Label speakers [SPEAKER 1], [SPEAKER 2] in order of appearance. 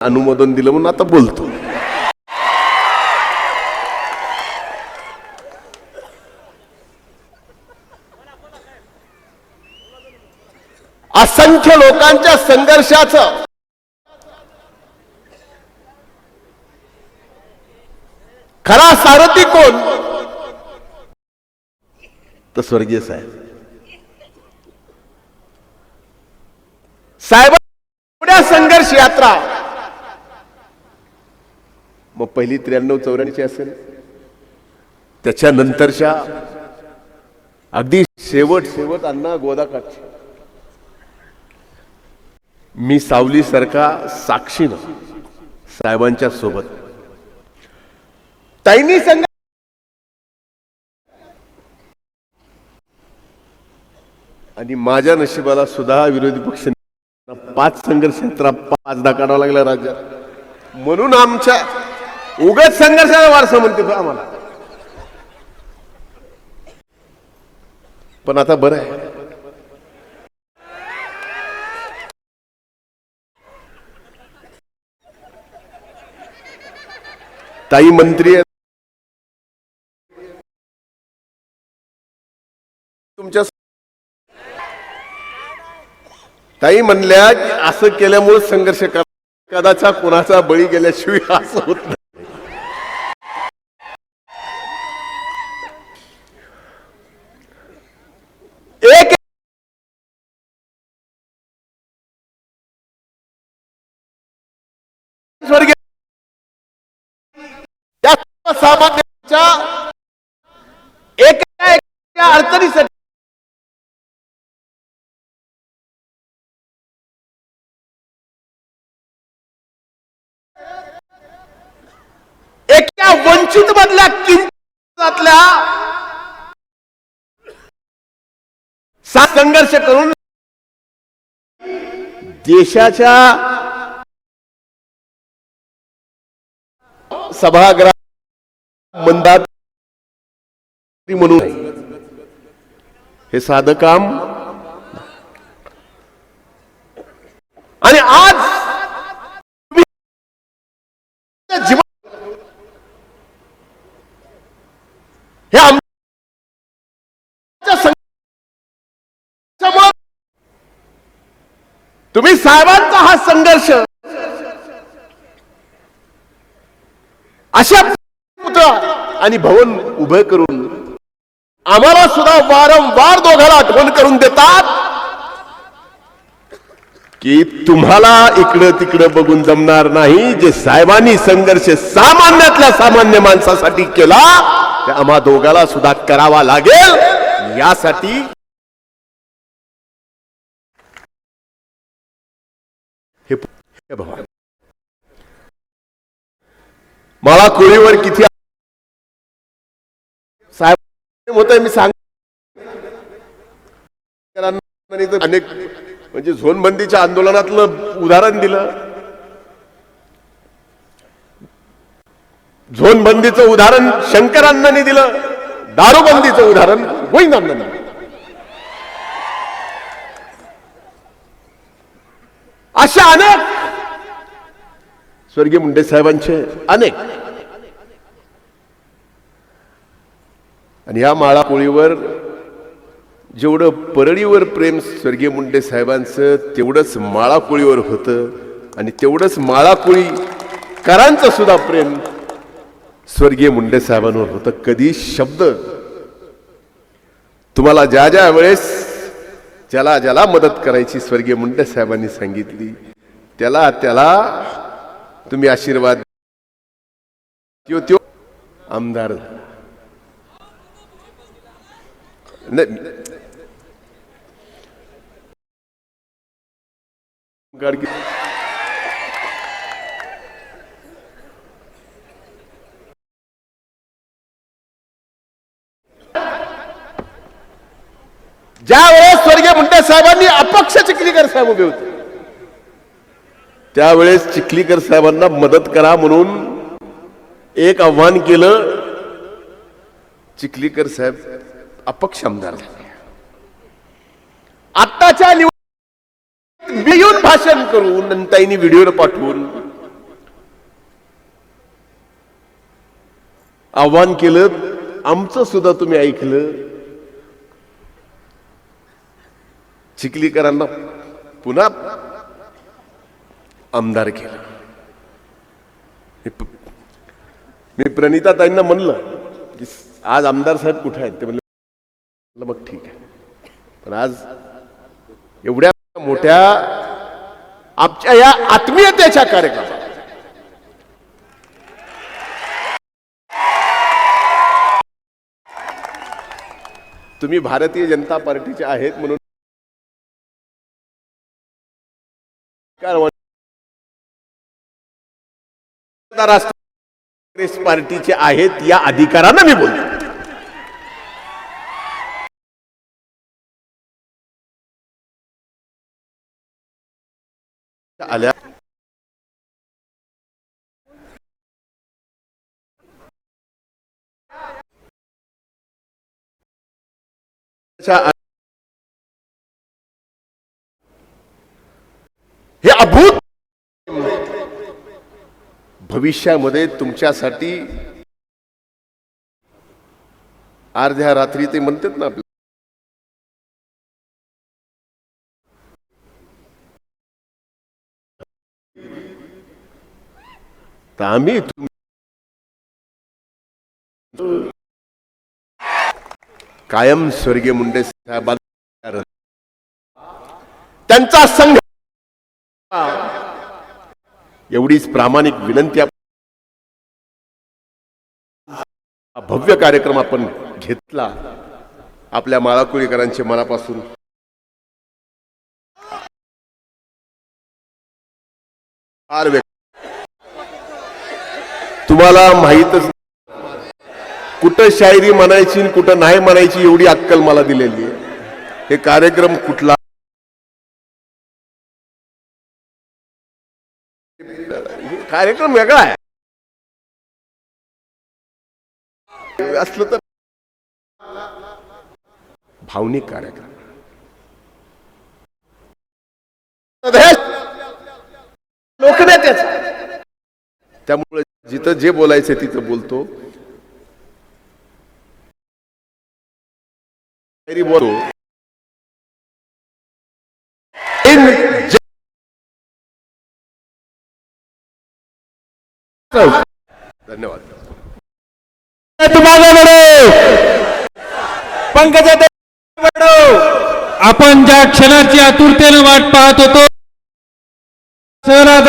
[SPEAKER 1] अनुमोदन दिलं म्हणून आता बोलतो. असंख्य लोकांच्या संघर्षाचं. खरा सारथी कोण? तर स्वर्गीय साहेब. साहेब एवढ्या संघर्ष यात्रा मग पहिली त्र्याण्णव चौऱ्याऐंशी असेल. त्याच्यानंतरच्या अगदी शेवट शेवट अण्णा गोदाकाठची. मी सावली सारखा साक्षीनं साहेबांच्या सोबत. ताईंनी संघ आणि माझ्या नशिबाला सुद्धा विरोधी पक्ष पाच संघर्ष पाच पाचदा काढावा लागला राज्यात. म्हणून आमच्या उगत संघर्षाचा वारसा म्हणते तो आम्हाला. पण आता बरं आहे. ताई मंत्री तुमच्या ताई म्हणल्या की असं केल्यामुळे संघर्ष कदाचा कोणाचा बळी गेल्याशिवाय असं होत नाही एक स्वर्गीय या सर्वसामान्यांच्या एका एका अडचणीसाठी एका वंचित मधल्या किंमतल्या सात संघर्ष करून देशाच्या सभागृह मंदात म्हणून. हे साधं काम. आणि आज जीवन हे आमच्या तुम्ही साहेबांचा हा संघर्ष अशा आणि भवन उभे करून आम्हाला सुद्धा वारंवार दोघाला आठवण करून देतात की तुम्हाला इकडं तिकडं बघून जमणार नाही जे साहेबांनी संघर्ष सामान्यातल्या सामान्य माणसासाठी केला ते आम्हा दोघाला सुद्धा करावा लागेल. यासाठी हे हे भगवान मला कोळीवर किती साहेब होत मी सांग अनेक म्हणजे झोनबंदीच्या आंदोलनातलं उदाहरण दिलं. झोनबंदीचं उदाहरण शंकरांनी दिलं दारूबंदीचं उदाहरण गोविंदांना अशा अनेक स्वर्गीय मुंडे साहेबांचे अनेक आणि या माळापोळीवर जेवढं परळीवर प्रेम स्वर्गीय मुंडे साहेबांचं तेवढंच माळापोळीवर होतं. आणि तेवढंच माळा करांचं सुद्धा प्रेम स्वर्गीय मुंडे साहेबांवर होतं. कधी शब्द. तुम्हाला ज्या ज्या वेळेस ज्याला ज्याला मदत करायची स्वर्गीय मुंडे साहेबांनी सांगितली त्याला त्याला तुम्ही आशीर्वाद त्यो त्यो आमदार झाला. ज्या वेळेस स्वर्गीय मुंडे साहेबांनी अपक्ष चिखलीकर साहेब उभे होते त्यावेळेस चिखलीकर साहेबांना मदत करा म्हणून एक आव्हान केलं चिखलीकर साहेब. अपक्ष आमदार झाले. आत्ताच्या निवड भाषण करून नंतर व्हिडिओ पाठवून आव्हान केलं आमचं सुद्धा तुम्ही ऐकलं. चिखलीकरांना पुन्हा आमदार केलं. मी प्रणिताताईंना म्हणलं की आज आमदार साहेब कुठे आहेत? ते म्हणलं मग ठीक आहे. पण आज एवढ्या मोठ्या आमच्या या आत्मीयतेच्या कार्यक्रमात तुम्ही भारतीय जनता पार्टीचे आहेत म्हणून राष्ट्र काँग्रेस पार्टीचे आहेत या अधिकारानं मी बोलतो. हे अभूत भविष्यामध्ये तुमच्यासाठी अर्ध्या रात्री ते म्हणतात ना आपल्या तर आम्ही कायम स्वर्गीय मुंडे साहेबांना त्यांचा संघ एवढीच प्रामाणिक विनंती भव्य कार्यक्रम आपण घेतला. आपल्या माळाकुळीकरांचे मनापासून फार तुम्हाला माहीतच कुठं शायरी म्हणायची आणि कुठं नाही म्हणायची एवढी अक्कल मला दिलेली आहे. हे कार्यक्रम कुठला? कार्यक्रम वेगळा आहे. असलं तर भावनिक कार्यक्रम. त्यामुळे जिथं जे बोलायचं तिथं बोलतो शायरी बोलतो इन ज- धन्यवाद।
[SPEAKER 2] तुम्हाला पंकजा आपण ज्या क्षणाची आतुरतेनं वाट पाहत होतो शहरात